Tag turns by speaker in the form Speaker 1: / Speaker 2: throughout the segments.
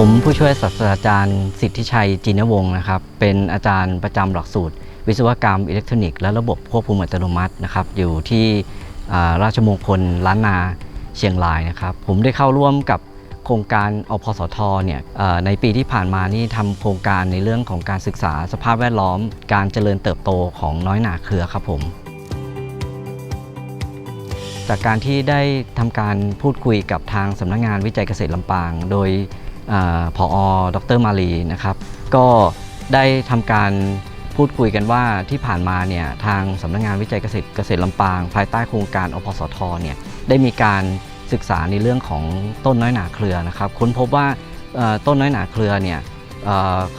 Speaker 1: ผมผู้ช่วยศาสตราจารย์สิทธิชัยจินวงศ์นะครับ เป็นอาจารย์ประจำหลักสูตร วิศวกรรมอิเล็กทรอนิกส์และระบบควบคุมอัตโนมัตินะครับ อยู่ที่ราชมงคลล้านนา เชียงรายนะครับ ผมได้เข้าร่วมกับโครงการอพสทเนี่ยในปีที่ผ่านมานี่ทำโครงการในเรื่องของการศึกษาสภาพแวดล้อม การเจริญเติบโตของน้อยหนาเครือครับผมจากการที่ได้ทำการพูดคุยกับทางสำนักงานวิจัยเกษตรลำปาง โดยอผอดรมาลีนะครับ ก็ได้ทำการพูดคุยกันว่าที่ผ่านมาเนี่ยทางสำนักงานวิจัยเกษตรเกษตรลำปาง ภายใต้โครงการอพสทเนี่ยได้มีการ ศึกษาในเรื่องของต้นน้อยหนาเครือนะครับ ค้นพบว่าต้นน้อยหนาเครือเนี่ย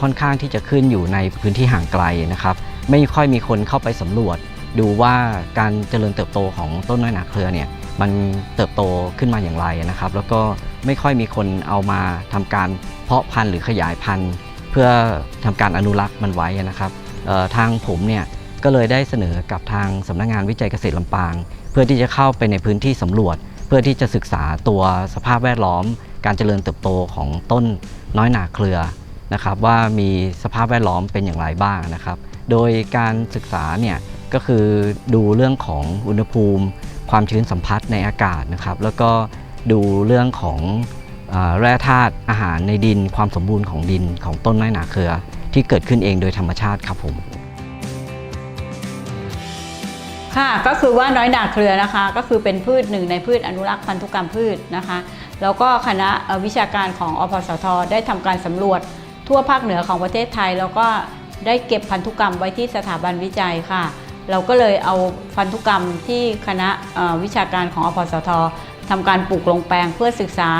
Speaker 1: ค่อนข้างที่จะขึ้นอยู่ในพื้นที่ห่างไกลนะครับ ไม่ค่อยมีคนเข้าไปสำรวจ ดูว่าการเจริญเติบโตของต้นน้อยหนาเครือเนี่ยมันเติบโตขึ้นมาอย่างไรนะครับ แล้วก็ไม่ค่อยมีคนเอามาทำการเพาะพันธุ์หรือขยายพันธุ์ เพื่อทำการอนุรักษ์มันไว้นะครับทางผมเนี่ยก็เลยได้เสนอกับทางสำนักงานวิจัยเกษตรลำปาง เพื่อที่จะเข้าไปในพื้นที่สำรวจ เพื่อที่จะศึกษาตัวสภาพแวดล้อม การเจริญเติบโตของต้นน้อยหนาเครือนะครับ ว่ามีสภาพแวดล้อมเป็นอย่างไรบ้างนะครับ โดยการศึกษาเนี่ยก็คือดูเรื่องของอุณหภูมิ ความชื้นสัมผัสในอากาศนะครับ แล้วก็ดูเรื่องของอแร่ธาตุอาหารในดิน ความสมบูรณ์ของดินของต้นไม้หนาเครือ ที่เกิดขึ้นเองโดยธรรมชาติครับผม
Speaker 2: ค่ะก็คือว่าน้อยหนาเครือนะคะ ก็คือเป็นพืชหนึ่งในพืชอนุรักษ์พันธุกรรมพืชนะคะ แล้วก็คณะวิชาการของอพสท ได้ทำการสำรวจทั่วภาคเหนือของประเทศไทย แล้วก็ได้เก็บพันธุกรรมไว้ที่สถาบันวิจัยค่ะ เราก็เลยเอาพันธุกรรมที่คณะวิชาการของอพสททำการปลูกลงแปลงเพื่อศึกษา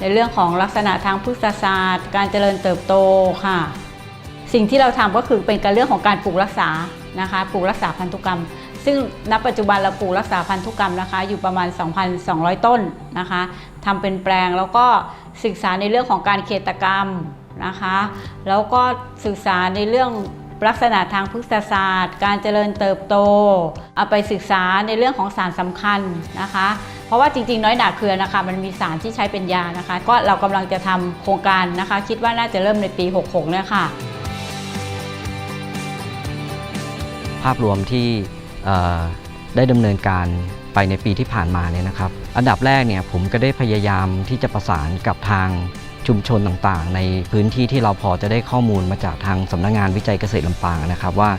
Speaker 2: ในเรื่องของลักษณะทางพฤกษศาสตร์ การเจริญเติบโตค่ะ สิ่งที่เราทำก็คือเป็นการเรื่องของการปลูกรักษานะคะปลูกรักษาพันธุกรรม ซึ่งณปัจจุบันเราปลูกรักษาพันธุกรรมนะคะ อยู่ประมาณ 2,200 ต้นนะคะทำเป็นแปลงแล้วก็ศึกษาในเรื่องของการเขตกรรมนะคะ แล้วก็ศึกษาในเรื่องลักษณะทางพฤกษศาสตร์ การเจริญเติบโต เอาไปศึกษาในเรื่องของสารสำคัญนะคะ เพราะว่าจริงๆ น้อยหนาเครือนะคะ มันมีสารที่ใช้เป็นยานะคะ ก็เรากำลังจะทำโครงการนะคะ คิดว่าน่าจะเริ่มในปี 66เนี่ยค่ะ
Speaker 1: ภาพรวมที่ ได้ดำเนินการไปในปีที่ผ่านมาเนี่ยนะครับ อันดับแรกเนี่ยผมก็ได้พยายามที่จะประสานกับทางชุมชนต่างๆ ในพื้นที่ที่เราพอจะได้ข้อมูลมาจากทางสำนักงานวิจัยเกษตรลำปางนะครับ ว่า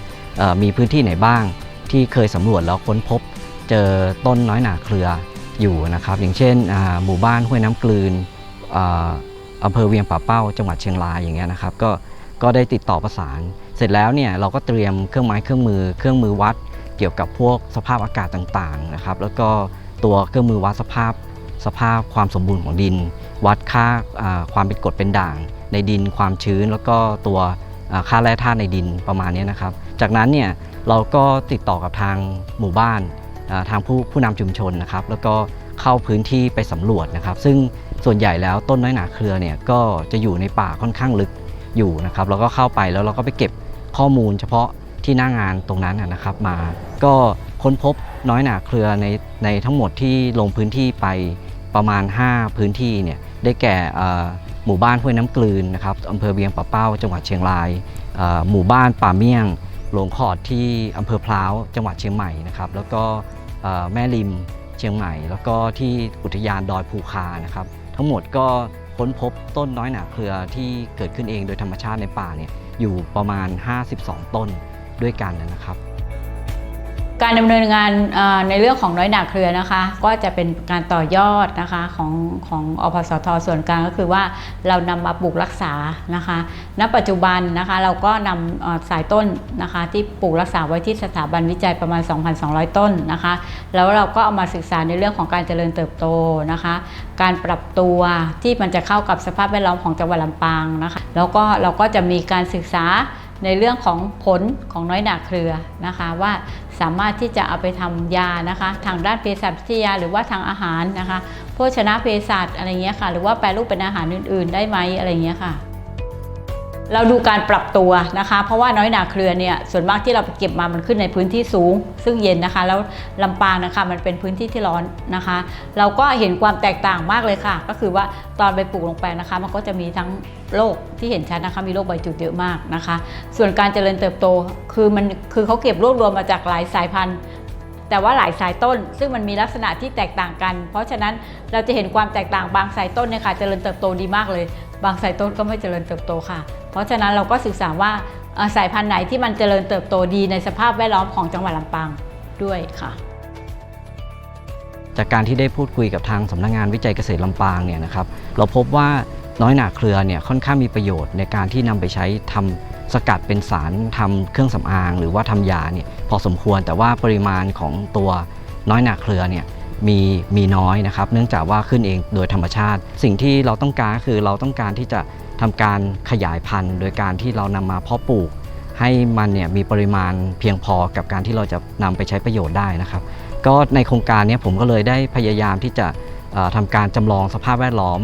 Speaker 1: มีพื้นที่ไหนบ้างที่เคยสำรวจแล้วค้นพบเจอต้นน้อยหนาเครืออยู่นะครับ อย่างเช่นหมู่บ้านห้วยน้ำกลืนอ่าอำเภอเวียงป่าเป้าจังหวัดเชียงรายอย่างเงี้ยนะครับ ก็ก็ได้ติดต่อประสาน เสร็จแล้วเนี่ยเราก็เตรียมเครื่องไม้เครื่องมือ เครื่องมือวัด กี่ยวกับพวกสภาพอากาศต่างๆนะครับ แล้วก็ตัวเครื่องมือวัดสภาพสภาพความสมบูรณ์ของดิน วัดค่าความเป็นกรดเป็นด่าง ในดินความชื้น แล้วก็ตัวค่าแร่ธาตุในดินประมาณนี้นะครับ จากนั้นเนี่ยเราก็ติดต่อกับทางหมู่บ้านทางผู้ผู้นำชุมชนนะครับ แล้วก็เข้าพื้นที่ไปสำรวจนะครับ ซึ่งส่วนใหญ่แล้วต้นน้อยหนาเครือเนี่ยก็จะอยู่ในป่าค่อนข้างลึกอยู่นะครับเราก็เข้าไปแล้วเราก็ไปเก็บข้อมูลเฉพาะ ที่หน้างานตรงนั้นนะครับมา ก็ค้นพบน้อยหนาเครือในในทั้งหมดที่ลงพื้นที่ไปประมาณ 5 พื้นที่เนี่ยได้แก่หมู่บ้านห้วยน้ำกลืนนะครับอำเภอเวียงป่าเป้า จังหวัดเชียงราย หมู่บ้านป่าเมี่ยงหลวงขอดที่อำเภอพร้าวจังหวัดเชียงใหม่นะครับแล้วก็แม่ริมเชียงใหม่ แล้วก็ที่อุทยานดอยภูคานะครับทั้งหมดก็ค้นพบต้นน้อยหนาเครือที่เกิดขึ้นเองโดยธรรมชาติในป่าเนี่ยอยู่ประมาณ 52 ต้น ด้วยกันนะครับ
Speaker 2: การดำเนินงานในเรื่องของน้อยหนาเครือนะคะ ก็จะเป็นการต่อยอดนะคะของของอพสทส่วนกลางก็คือว่าเรานำมาปลูกรักษานะคะณปัจจุบันนะคะเราก็นำเอ่อสายต้นนะคะที่ปลูกรักษาไว้ที่สถาบันวิจัยประมาณ 2,200 ต้นนะคะ แล้วเราก็เอามาศึกษาในเรื่องของการเจริญเติบโตนะคะ การปรับตัวที่มันจะเข้ากับสภาพแวดล้อมของจังหวัดลำปางนะคะ แล้วก็เราก็จะมีการศึกษา ในเรื่องของผลของน้อยหนาเครือนะคะว่าสามารถที่จะเอาไปทำยานะคะ ทางด้านเภสัชวิทยาหรือว่าทางอาหารนะคะพชนะเภสัชอะไรเงี้ยค่ะ หรือว่าแปรรูปเป็นอาหารอื่น ๆ ได้ไหมอะไรเงี้ยค่ะ เราดูการปรับตัวนะคะ เพราะว่าน้อยหนาเครือเนี่ยส่วนมากที่เราไปเก็บมามันขึ้นในพื้นที่สูง ซึ่งเย็นนะคะ แล้วลำปางนะคะมันเป็นพื้นที่ที่ร้อนนะคะ เราก็เห็นความแตกต่างมากเลยค่ะ ก็คือว่าตอนไปปลูกลงไปนะคะ มันก็จะมีทั้งโรคที่เห็นชัดนะคะมีโรคใบจุดเยอะมากนะคะ ส่วนการเจริญเติบโตคือมันคือเขาเก็บรวบรวมมาจากหลายสายพันธุ์แต่ว่าหลายสายต้นซึ่งมันมีลักษณะที่แตกต่างกัน เพราะฉะนั้นเราจะเห็นความแตกต่างบางสายต้นเนี่ยค่ะเจริญเติบโตดีมากเลย บางสายต้นก็ไม่เจริญเติบโตค่ะ เพราะฉะนั้นเราก็ศึกษาว่าสายพันธุ์ไหนที่มันเจริญเติบโตดีในสภาพแวดล้อมของจังหวัดลำปางด้วยค่ะ
Speaker 1: จากการที่ได้พูดคุยกับทางสำนักงานวิจัยเกษตรลำปางเนี่ยนะครับเราพบว่าน้อยหนาเครือเนี่ยค่อนข้างมีประโยชน์ในการที่นำไปใช้ทำสกัดเป็นสารทำเครื่องสำอาง หรือว่าทำยาเนี่ยพอสมควรแต่ว่าปริมาณของตัวน้อยหนาเครือเนี่ยมีมีน้อยนะครับ เนื่องจากว่าขึ้นเองโดยธรรมชาติ สิ่งที่เราต้องการคือเราต้องการที่จะ ทำการขยายพันธุ์ โดยการที่เรานำมาเพาะปลูก ให้มันเนี่ยมีปริมาณเพียงพอกับการที่เราจะนำไปใช้ประโยชน์ได้นะครับ ก็ในโครงการนี้ผมก็เลยได้พยายามที่จะทำการจำลองสภาพแวดล้อม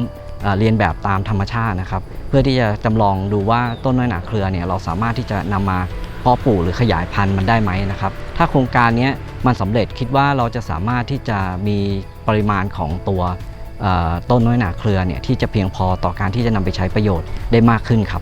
Speaker 1: เรียนแบบตามธรรมชาตินะครับ เพื่อที่จะจำลองดูว่าต้นน้อยหนาเครือเนี่ยเราสามารถที่จะนำมาเพาะปลูกหรือขยายพันธุ์มันได้ไหมนะครับ ถ้าโครงการนี้มันสำเร็จคิดว่าเราจะสามารถที่จะมีปริมาณของตัว ต้นน้อยหนาเครือเนี่ยที่จะเพียงพอต่อการที่จะนำไปใช้ประโยชน์ได้มากขึ้นครับ